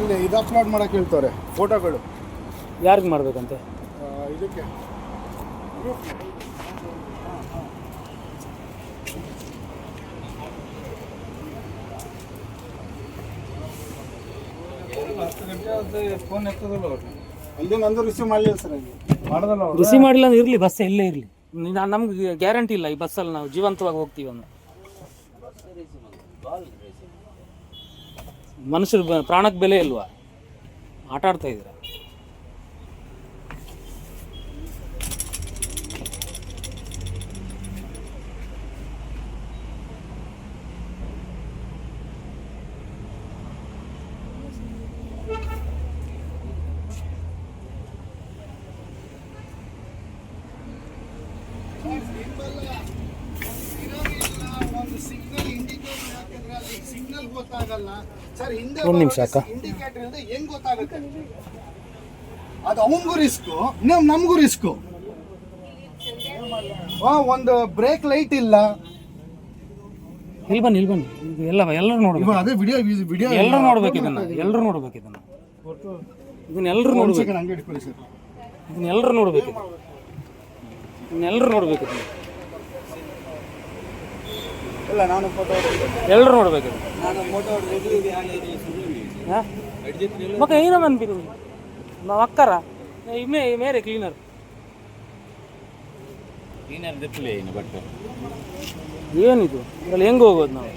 ಇಲ್ಲಿ ಇದು ಅಪ್ಲೋಡ್ ಮಾಡಕ್ಕೆ ಹೇಳ್ತಾರೆ ಫೋಟೋಗಳು. ಯಾರಿಗೆ ಮಾಡಬೇಕಂತೆ? ಆ, ಇದಕ್ಕೆ. ಫೋನ್ ಎತ್ತದಲ್ಲ ಅವ್ರು ಅಲ್ಲಿ ನಂದು ರಿಸೀವ್ ಮಾಡಲಿಲ್ಲ ಸರ್ ಅಲ್ಲಿ. ಮಾಡ್ದಲ್ಲ ಅವ್ರು. ರಿಸೀವ್ ಮಾಡಿಲ್ಲ ಅಂದ್ರೆ ಇರಲಿ ಬಸ್ ಎಲ್ಲೇ ಇರಲಿ. ನಮ್ಗೆ ಗ್ಯಾರಂಟಿ ಇಲ್ಲ ಈ ಬಸ್ಸಲ್ಲಿ ನಾವು ಜೀವಂತವಾಗಿ ಹೋಗ್ತೀವಿ ಅಂತ. ಮನುಷ್ಯರ ಬ- ಪ್ರಾಣಕ್ಕೆ ಬೆಲೆ ಇಲ್ವಾ? ಆಟ ಆಡ್ತಾ ಇದ್ದೀರಾ? ಸಿಗ್ನಲ್ ಇಂಡಿಕೇಟರ್ ಹಾಕಿದ್ರೆ ಸಿಗ್ನಲ್ ಗೊತ್ತಾಗಲ್ಲ. ಸರ್ ಹಿಂದೆ ಒಂದ್ ನಿಮಿಷ ಅಕ್ಕ. ಇಂಡಿಕೇಟರ್ ಇಲ್ಲದೆ ಹೆಂಗ್ ಗೊತ್ತಾಗುತ್ತೆ? ಅದು ಅವನಿಗೂ ರಿಸ್ಕು ನಮ್ ನಮಗೂ ರಿಸ್ಕು ಒಂದು ಬ್ರೇಕ್ ಲೈಟ್ ಇಲ್ಲ. ಇಲ್ಲಿ ಬನ್ನಿ ಇಲ್ಲಿ ಬನ್ನಿ. ಎಲ್ಲ ಎಲ್ಲರೂ ನೋಡ್ಬೇಕು. ಅದೇ ವಿಡಿಯೋ ವಿಡಿಯೋ ಎಲ್ಲರೂ ನೋಡ್ಬೇಕು. ಇದನ್ನ. ಎಲ್ಲರೂ ನೋಡ್ಬೇಕು ಇದನ್ನ. ಇದನ್ನ ಎಲ್ಲರೂ ನೋಡ್ಬೇಕು. ಇದನ್ನ ಎಲ್ಲರೂ ನೋಡ್ಬೇಕು. ಇದನ್ನ ಎಲ್ಲರೂ ನೋಡ್ಬೇಕು ಇದನ್ನ. ಇಲ್ಲ ನಾನು ಫೋಟೋ ಎಲ್ಲರೂ ನೋಡ್ಬೇಕು. ನಾನು ಫೋಟೋ? ಮಗ ಏನೋ ಅನ್ಬಿರು ನಾವು ಅಕ್ಕರ ಇಮೇ ಮೇರೆ ಕ್ಲೀನರ್ ಕ್ಲೀನರ್ ದಿಪ್ಪಲೆ ಏನು ಬಟ್ ಏನಿದು? ಅಲ್ಲಿ ಹೆಂಗೆ ಹೋಗೋದು ನಾವು?